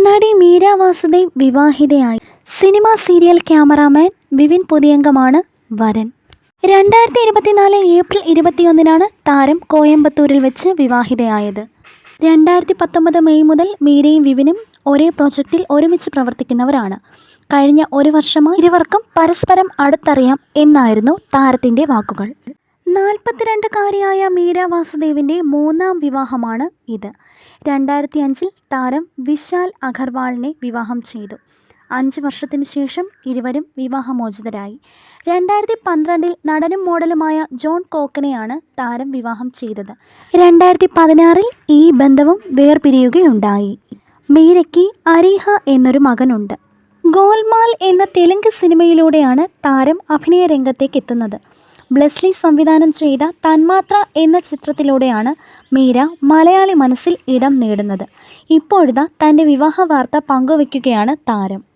നടി മീര വാസുദേവ് വിവാഹിതയായി. Cinema serial cameraman Vivin പുതിയംഗമാണ് വരൻ. രണ്ടായിരത്തി ഇരുപത്തിനാല് ഏപ്രിൽ ഇരുപത്തിയൊന്നിനാണ് താരം കോയമ്പത്തൂരിൽ വെച്ച് വിവാഹിതയായത്. രണ്ടായിരത്തി പത്തൊമ്പത് മെയ് മുതൽ മീരയും വിവിനും ഒരേ പ്രോജക്റ്റിൽ ഒരുമിച്ച് പ്രവർത്തിക്കുന്നവരാണ്. കഴിഞ്ഞ ഒരു വർഷമായി ഇരുവർക്കും പരസ്പരം അടുത്തറിയാം എന്നായിരുന്നു താരത്തിന്റെ വാക്കുകൾ. നാൽപ്പത്തിരണ്ടുകാരിയായ മീര വാസുദേവിന്റെ മൂന്നാം വിവാഹമാണ് ഇത്. രണ്ടായിരത്തി അഞ്ചിൽ താരം വിശാൽ അഗർവാളിനെ വിവാഹം ചെയ്തു. അഞ്ച് വർഷത്തിനു ശേഷം ഇരുവരും വിവാഹമോചിതരായി. രണ്ടായിരത്തി പന്ത്രണ്ടിൽ നടനും മോഡലുമായ ജോൺ കോക്കനെയാണ് താരം വിവാഹം ചെയ്തത്. രണ്ടായിരത്തി പതിനാറിൽ ഈ ബന്ധവും വേർപിരിയുകയുണ്ടായി. മീരയ്ക്ക് അരീഹ എന്നൊരു മകനുണ്ട്. ഗോൽമാൽ എന്ന തെലുങ്ക് സിനിമയിലൂടെയാണ് താരം അഭിനയ രംഗത്തേക്ക് എത്തുന്നത്. ബ്ലെസ്ലി സംവിധാനം ചെയ്ത തന്മാത്ര എന്ന ചിത്രത്തിലൂടെയാണ് മീര മലയാളി മനസ്സിൽ ഇടം നേടുന്നത്. ഇപ്പോഴിതാ തന്റെ വിവാഹ വാർത്ത പങ്കുവയ്ക്കുകയാണ് താരം.